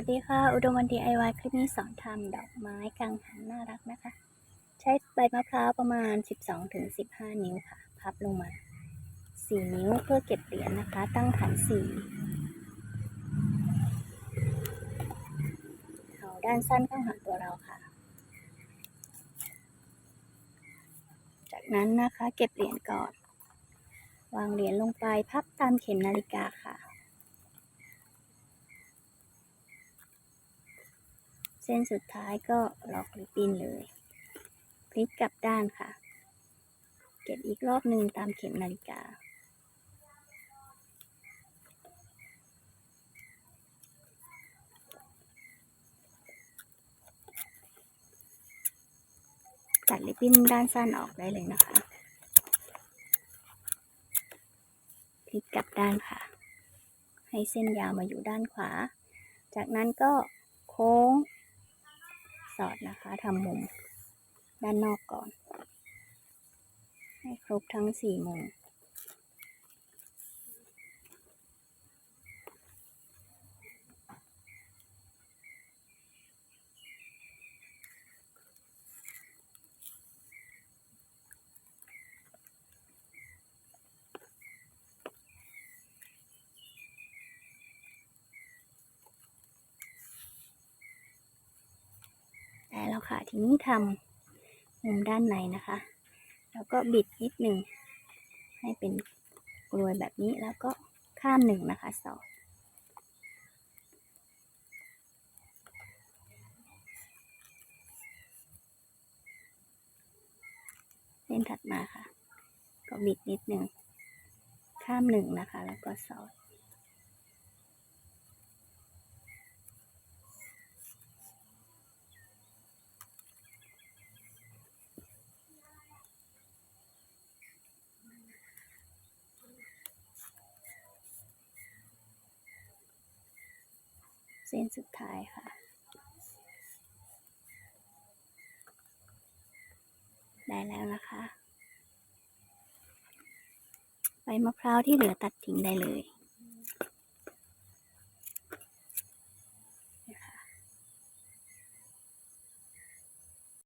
วัสดีค่ะ อุดมวัน DIY คลิปนี้สอนทำดอกไม้กังหันน่ารักนะคะ ใช้ใบมะพร้าวประมาณ 12-15 นิ้วค่ะ พับลงมา 4 นิ้วเพื่อเก็บเหรียญนะคะ ตั้งฐาน4เอาด้านสั้นเข้าหาตัวเราค่ะ จากนั้นนะคะเก็บเหรียญก่อน วางเหรียญลงไปพับตามเข็มนาฬิกาค่ะ เส้นสุดท้ายก็ล็อกริบบิ้นเลย พลิกกลับด้านค่ะ เก็บอีกรอบหนึ่งตามเข็มนาฬิกา ตัดริบบิ้นด้านสั้นออกได้เลยนะคะ พลิกกลับด้านค่ะ ให้เส้นยาวมาอยู่ด้านขวา จากนั้นก็โค้ง สอดนะคะทำมุมด้านนอกก่อน ให้ครบทั้งสี่มุม ได้แล้วค่ะ ทีนี้ทำมุมด้านในนะคะ แล้วก็บิดนิดหนึ่งให้เป็นกลวยแบบนี้แล้วก็ข้ามหนึ่งนะคะสอดเส้นถัดมาค่ะ ก็บิดนิดหนึ่งข้ามหนึ่งนะคะ แล้วก็สอด เส้นสุดท้ายค่ะ ได้แล้วนะคะ ใบมะพร้าวที่เหลือตัดทิ้งได้เลย